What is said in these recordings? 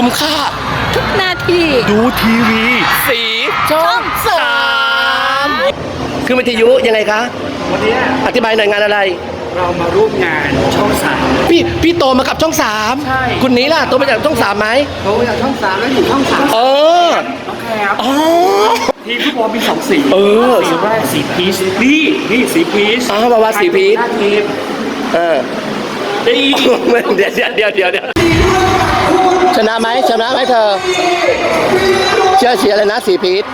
คุ้มค่า ทุกนาทีดูทีวี สีช่องสามคือวิทยุยังไงคะ วันนี้อธิบายหน่อยงานอะไร เรามาร่วมงานช่องสาม พี่พี่โตมากับช่องสามใช่ คุณนี้ล่ะโตมาจากช่องสามไหมเขาจากช่องสามแล้วอยู่ช่องสามเออน้องแคร์ครับอ๋อ ทีมฟุตบอลมีสองสีเออสีแรกสีพีชนี่นี่สีพีชอ้าววาวาสีพีช ใครเป็นหน้าทีมเออดีเดี๋ยวเดี๋ยวเดี๋ยวเดี๋ยวเดี๋ยว ชนะไหมชนะไหมเธอ เชื่อเชียร์เลยนะสีพีท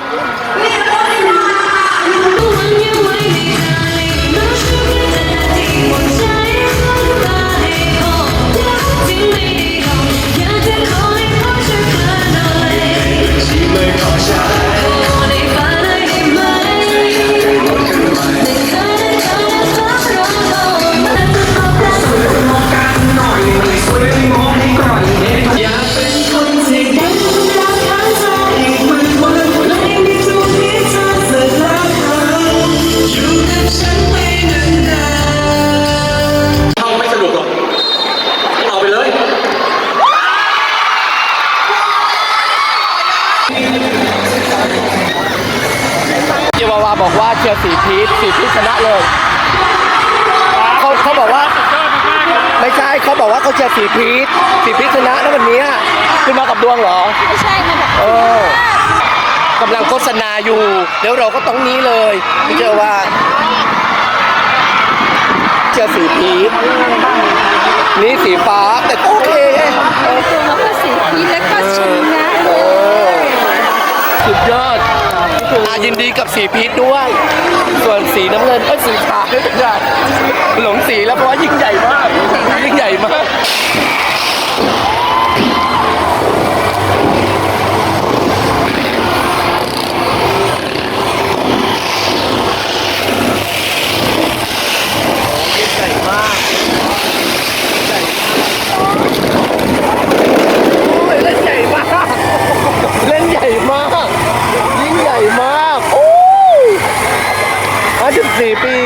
วาวาบอกว่าเชียร์สีพีทสีพีทชนะเลยเขาเขาบอกว่า ไม่ใช่เขาบอกว่าเขาเชียร์สีพีทสีพีทชนะแล้ววันเนี้ยขึ้นมากับดวงเหรอ ไม่ใช่มาแบบเออกำลังโฆษณาอยู่เดี๋ยวเราก็ต้องนี้เลยพี่เชื่อว่าเชียร์สีพีทนี่สีฟ้าแต่ก็โอเค ตัวแล้วก็สีพีชแล้วก็ชนะ เออสุดยอด อายินดีกับสีพีทด้วย ส่วนสีน้ำเงินเอ้ยสีขาวไม่เป็นไรหลงสีแล้วเพราะว่า 4ปี